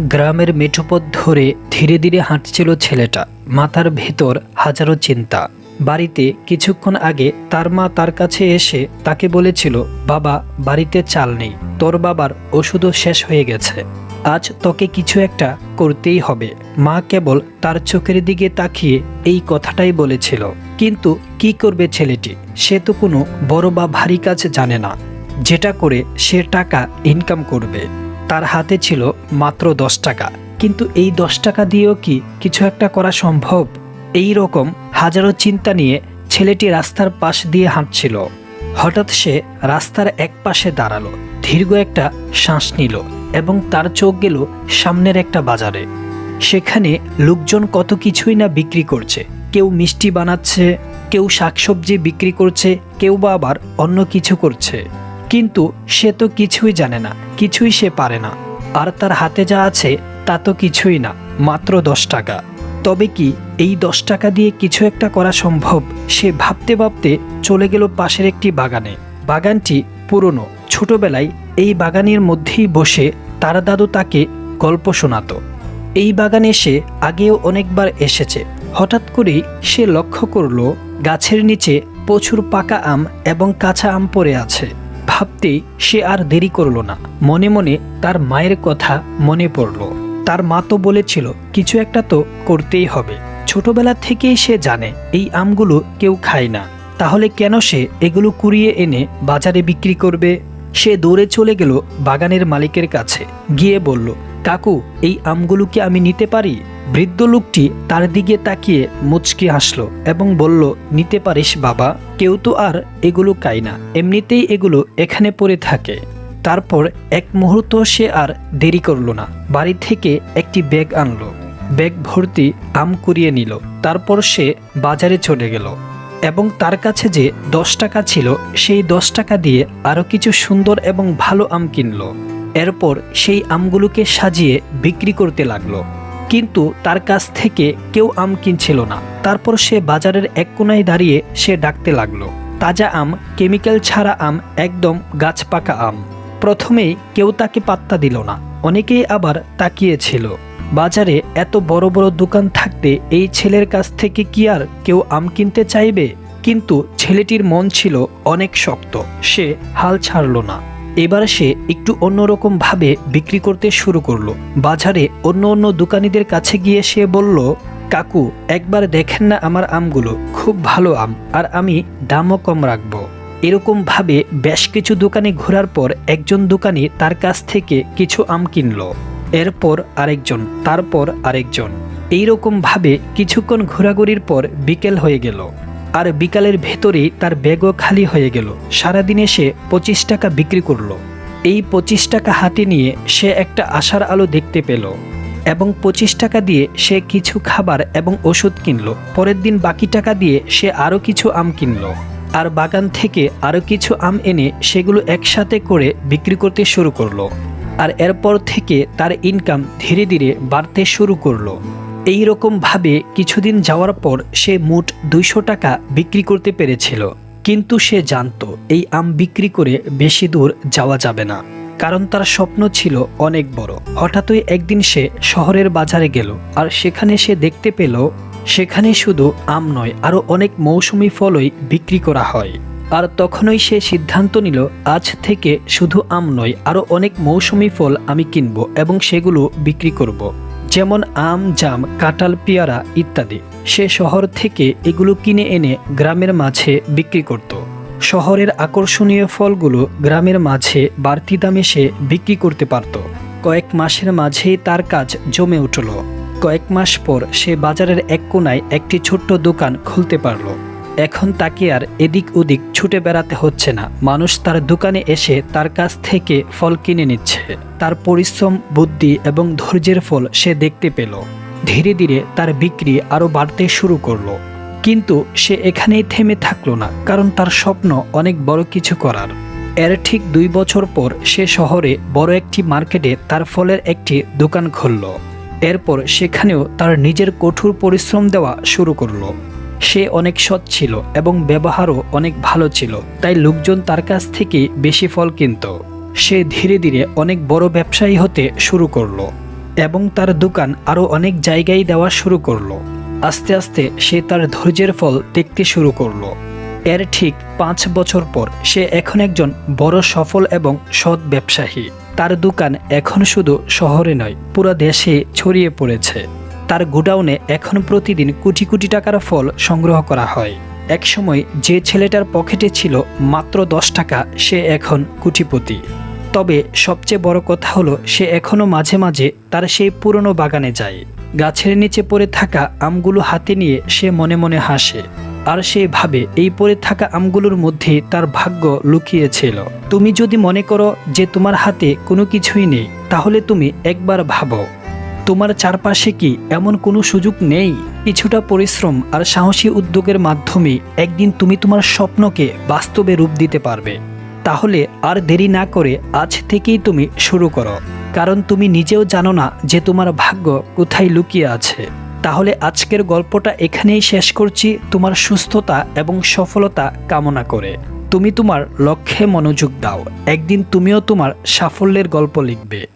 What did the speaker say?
গ্রামের মেঠোপথ ধরে ধীরে ধীরে হাঁটছিল ছেলেটা। মাথার ভেতর হাজারো চিন্তা। বাড়িতে কিছুক্ষণ আগে তার মা তার কাছে এসে তাকে বলেছিল, বাবা, বাড়িতে চাল নেই। তোর বাবার ওষুধও শেষ হয়ে গেছে। আজ তোকে কিছু একটা করতেই হবে। মা কেবল তার চোখের দিকে তাকিয়ে এই কথাটাই বলেছিল। কিন্তু কি করবে ছেলেটি? সে তো কোনো বড় বা ভারী কাজ জানে না। যেটা করে সে টাকা ইনকাম করবে। তার হাতে ছিল মাত্র দশ টাকা। কিন্তু এই দশ টাকা দিয়েও কি কিছু একটা করা সম্ভব? এই রকম হাজারো চিন্তা নিয়ে ছেলেটি রাস্তার পাশ দিয়ে হাঁটছিল। হঠাৎ সে রাস্তার এক পাশে দাঁড়াল, দীর্ঘ একটা শ্বাস নিল এবং তার চোখ গেল সামনের একটা বাজারে। সেখানে লোকজন কত কিছুই না বিক্রি করছে। কেউ মিষ্টি বানাচ্ছে, কেউ শাকসবজি বিক্রি করছে, কেউ বা আবার অন্য কিছু করছে। কিন্তু সে তো কিছুই জানে না, কিছুই সে পারে না। আর তার হাতে যা আছে, তা তো কিছুই না, মাত্র দশ টাকা। তবে কি এই দশ টাকা দিয়ে কিছু একটা করা সম্ভব? সে ভাবতে ভাবতে চলে গেল পাশের একটি বাগানে। বাগানটি পুরনো। ছোটবেলায় এই বাগানের মধ্যেই বসে তার দাদু তাকে গল্প শোনাতো। এই বাগানে সে আগেও অনেকবার এসেছে। হঠাৎ করেই সে লক্ষ্য করল, গাছের নিচে প্রচুর পাকা আম এবং কাঁচা আম পড়ে আছে। ভাবতেই সে আর দেরি করল না। মনে মনে তার মায়ের কথা মনে পড়ল। তার মা তো বলেছিল, কিছু একটা তো করতেই হবে। ছোটবেলা থেকেই সে জানে, এই আমগুলো কেউ খায় না। তাহলে কেন সে এগুলো কুড়িয়ে এনে বাজারে বিক্রি করবে? সে দৌড়ে চলে গেল বাগানের মালিকের কাছে। গিয়ে বলল, কাকু, এই আমগুলো কি আমি নিতে পারি? বৃদ্ধ লোকটি তার দিকে তাকিয়ে মুচকি হাসলো এবং বলল, নিতে পারিস বাবা, কেউ তো আর এগুলো খায় না। এমনিতেই এগুলো এখানে পড়ে থাকে তারপর এক মুহূর্ত সে আর দেরি করল না। বাড়ি থেকে একটি ব্যাগ আনলো। ব্যাগ ভর্তি আম কুড়িয়ে নিল। তারপর সে বাজারে চলে গেল। এবং তার কাছে যে দশ টাকা ছিল, সেই দশ টাকা দিয়ে আরও কিছু সুন্দর এবং ভালো আম কিনলো। এরপর সেই আমগুলোকে সাজিয়ে বিক্রি করতে লাগল। কিন্তু তার কাছ থেকে কেউ আম কিনছিল না। তারপর সে বাজারের এক কোনায় দাঁড়িয়ে সে ডাকতে লাগল। তাজা আম, কেমিক্যাল ছাড়া আম, একদম গাছ পাকা আম। প্রথমেই কেউ তাকে পাত্তা দিল না। অনেকেই আবার তাকিয়েছিল। বাজারে এত বড় বড় দোকান থাকতে এই ছেলের কাছ থেকে কি আর কেউ আম কিনতে চাইবে? কিন্তু ছেলেটির মন ছিল অনেক শক্ত। সে হাল ছাড়ল না। এবার সে একটু অন্যরকম ভাবে বিক্রি করতে শুরু করল। বাজারে অন্য অন্য দোকানীদের কাছে গিয়ে সে বলল, কাকু, একবার দেখেন না আমার আমগুলো। খুব ভালো আম, আর আমি দামও কম রাখব। এরকম ভাবে বেশ কিছু দোকানে ঘোরার পর একজন দোকানি তার কাছ থেকে কিছু আম কিনলো। এরপর আরেকজন, তারপর আরেকজন। এইরকম ভাবে কিছুক্ষণ ঘোরাঘুরির পর বিকেল হয়ে গেল। আর বিকালের ভেতরেই তার ব্যাগও খালি হয়ে গেল। সারাদিনে সে পঁচিশ টাকা বিক্রি করল। এই পঁচিশ টাকা হাতে নিয়ে সে একটা আশার আলো দেখতে পেল এবং পঁচিশ টাকা দিয়ে সে কিছু খাবার এবং ওষুধ কিনলো। পরের দিন বাকি টাকা দিয়ে সে আরও কিছু আম কিনলো। আর বাগান থেকে আরও কিছু আম এনে সেগুলো একসাথে করে বিক্রি করতে শুরু করল। আর এরপর থেকে তার ইনকাম ধীরে ধীরে বাড়তে শুরু করল। এই রকম ভাবে কিছুদিন যাওয়ার পর সে মোট দুইশো টাকা বিক্রি করতে পেরেছিল। কিন্তু সে জানতো, এই আম বিক্রি করে বেশি দূর যাওয়া যাবে না। কারণ তার স্বপ্ন ছিল অনেক বড়। হঠাৎই একদিন সে শহরের বাজারে গেল আর সেখানে সে দেখতে পেল, সেখানে শুধু আম নয়, আরও অনেক মৌসুমি ফলই বিক্রি করা হয়। আর তখনই সে সিদ্ধান্ত নিল, আজ থেকে শুধু আম নয়, আরও অনেক মৌসুমি ফল আমি কিনব এবং সেগুলো বিক্রি করব। যেমন আম, জাম, কাঁঠাল, পেয়ারা ইত্যাদি। সে শহর থেকে এগুলো কিনে এনে গ্রামের মাঝে বিক্রি করত। শহরের আকর্ষণীয় ফলগুলো গ্রামের মাঝে বাড়তি দামে সে বিক্রি করতে পারত। কয়েক মাসের মাঝেই তার কাজ জমে উঠল। কয়েক মাস পর সে বাজারের এক কোনায় একটি ছোট্ট দোকান খুলতে পারল। এখন তাকে আর এদিক ওদিক ছুটে বেড়াতে হচ্ছে না। মানুষ তার দোকানে এসে তার কাছ থেকে ফল কিনে নিচ্ছে। তার পরিশ্রম, বুদ্ধি এবং ধৈর্যের ফল সে দেখতে পেল। ধীরে ধীরে তার বিক্রি আরও বাড়তে শুরু করল। কিন্তু সে এখানেই থেমে থাকল না, কারণ তার স্বপ্ন অনেক বড় কিছু করার। এর ঠিক দুই বছর পর সে শহরে বড় একটি মার্কেটে তার ফলের একটি দোকান খুলল। এরপর সেখানেও তার নিজের কঠোর পরিশ্রম দেওয়া শুরু করল। সে অনেক সৎ ছিল এবং ব্যবহারও অনেক ভালো ছিল। তাই লোকজন তার কাছ থেকে বেশি ফল কিনত। সে ধীরে ধীরে অনেক বড় ব্যবসায়ী হতে শুরু করল এবং তার দোকান আরও অনেক জায়গায় দেওয়া শুরু করল। আস্তে আস্তে সে তার ধৈর্যের ফল দেখতে শুরু করল। এর ঠিক পাঁচ বছর পর সে এখন একজন বড় সফল এবং সৎ ব্যবসায়ী। তার দোকান এখন শুধু শহরে নয়, পুরো দেশে ছড়িয়ে পড়েছে। তার গোডাউনে এখন প্রতিদিন কোটি কোটি টাকার ফল সংগ্রহ করা হয়। একসময় যে ছেলেটার পকেটে ছিল মাত্র দশ টাকা, সে এখন কোটিপতি। তবে সবচেয়ে বড় কথা হলো, সে এখনও মাঝে মাঝে তার সেই পুরনো বাগানে যায়। গাছের নিচে পড়ে থাকা আমগুলো হাতে নিয়ে সে মনে মনে হাসে। আর সে ভাবে এই পড়ে থাকা আমগুলোর মধ্যে তার ভাগ্য লুকিয়েছিল। তুমি যদি মনে করো যে তোমার হাতে কোনো কিছুই নেই, তাহলে তুমি একবার ভাবো। তোমার চারপাশে কি এমন কোনো সুযোগ নেই? কিছুটা পরিশ্রম আর সাহসী উদ্যোগের মাধ্যমে একদিন তুমি তোমার স্বপ্নকে বাস্তবে রূপ দিতে পারবে। তাহলে আর দেরি না করে আজ থেকেই তুমি শুরু করো। কারণ তুমি নিজেও জানো না যে তোমার ভাগ্য কোথায় লুকিয়ে আছে। তাহলে আজকের গল্পটা এখানেই শেষ করছি তোমার সুস্থতা এবং সফলতা কামনা করে। তুমি তোমার লক্ষ্যে মনোযোগ দাও। একদিন তুমিও তোমার সাফল্যের গল্প লিখবে।